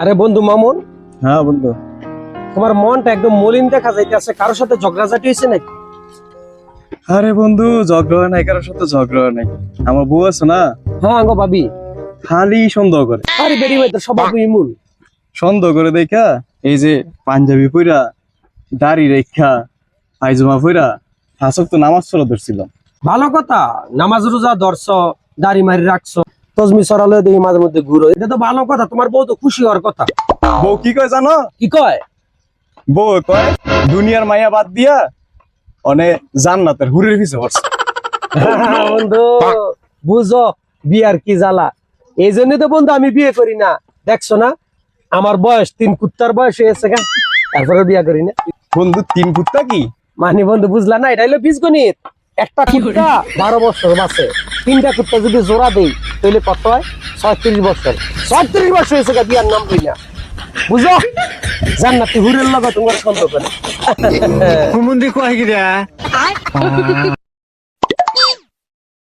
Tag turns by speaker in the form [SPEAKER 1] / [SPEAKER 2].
[SPEAKER 1] আরে বন্ধু মামুন।
[SPEAKER 2] হ্যাঁ বন্ধু।
[SPEAKER 1] তোমার মনটা একদম মলিন দেখা যাইতেছে। কারোর সাথে ঝগড়াঝাটি হয়েছে নাকি?
[SPEAKER 2] আরে বন্ধু ঝগড়া নাই কারোর সাথে ঝগড়া নাই। আমার বউ আছে না?
[SPEAKER 1] হ্যাঁ আঙ্গ ভাবি।
[SPEAKER 2] খালি সন্দেহ করে।
[SPEAKER 1] আরে বেরি ভাই তো স্বভাব ইমুন।
[SPEAKER 2] সন্দেহ করে দেখা এই যে পাঞ্জাবি পইরা দাড়ি রেখা আইজমা পইরা হাসক তো নামাজ চলা ধরছিলাম।
[SPEAKER 1] ভালো কথা নামাজ রোজা ধরছ দাড়ি মারি রাখছো। তজমি সরালে দেখি মাঝে মধ্যে ঘুরো। এটা তো ভালো কথা তোমার বউ তো খুশি হওয়ার কথা।
[SPEAKER 2] বউ কি কয় জানো?
[SPEAKER 1] কি কয়?
[SPEAKER 2] বউ কয় দুনিয়ার মায়া বাদ দিয়া অনে জান্নাতের হুরের পিছে পড়ছে
[SPEAKER 1] বন্ধু বুঝো বিয়ার কি জ্বালা। এই জন্য তো বন্ধু আমি বিয়ে করি না। দেখছ না আমার বয়স তিন কুত্তার বয়স হয়েছে গা। তারপরে বিয়ে করি না।
[SPEAKER 2] বন্ধু তিন কুত্তা কি?
[SPEAKER 1] মানে বন্ধু বুঝলা না এটা হলো বীজগণিত। একটা কুত্তা বারো বছর বাঁচে। তিনটা কুত্তা যদি জোড়া দেই তাহলে কত হয়? ছয়ত্রিশ বছর। ছয়ত্রিশ বছর হয়েছে গা বিয়ার নাম কই না বুঝো? জান্নাতি হুরের লগা তোমার সন্দেহ না
[SPEAKER 3] হুমুন্দি কয় গিরা?